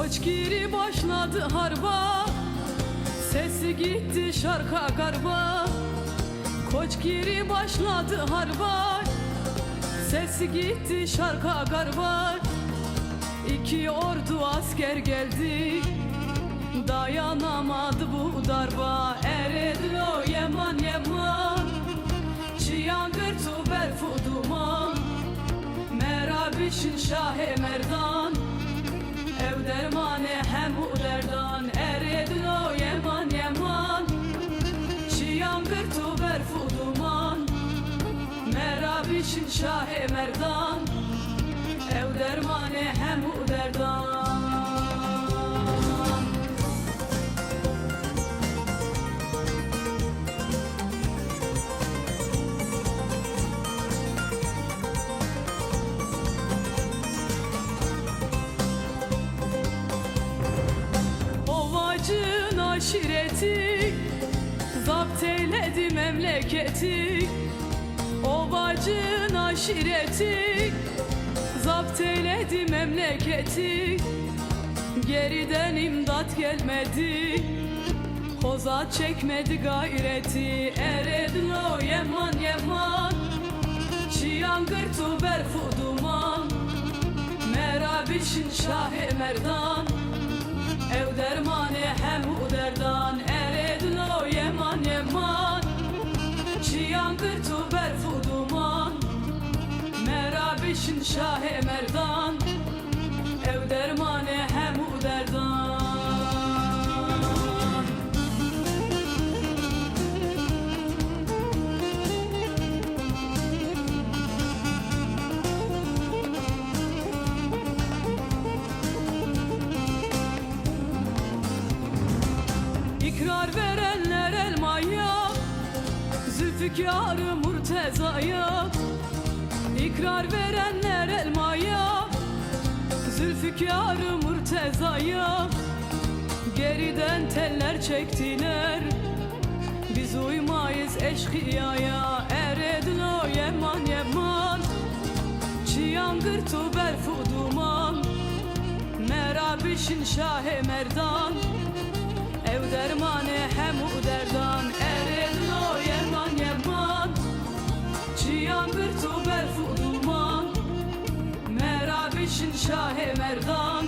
Koç giri başladı harba. Sesi gitti şarka garba. Koç giri başladı harba. Sesi gitti şarka garba. İki ordu asker geldi. Dayanamadı bu darba. Eredin o yeman yeman Çiyangır tu berfu duman Merabişin şahe merdan Dermane hem u derdan Eredin o yeman yeman Çiyangır tu berfu duman Merabişin şahe merdan. Ev dermane hem u aşireti. Zapt eyledi memleketi. Ovacın aşireti. Zapt eyledi memleketi. Geriden imdat gelmedi. Hoza çekmedi gayreti. Eredin o yeman yeman. Çiyangır tu berfu duman. Merabişin şahe merdan. Ev Merabişin şahe merdan Ev dermane hem u derdan. İkrar verenler elmaya Zülfikarı Murteza'ya İkrar verenler elmaya Zülfikarı Murteza'ya Geriden teller çektiler Biz uymayız eşkıyaya. Eredin o yeman yeman Çiyangır tu berfu duman. Merabişin şahe merdan Ev dermane hem u derdan Eredin Merabişin şahe merdan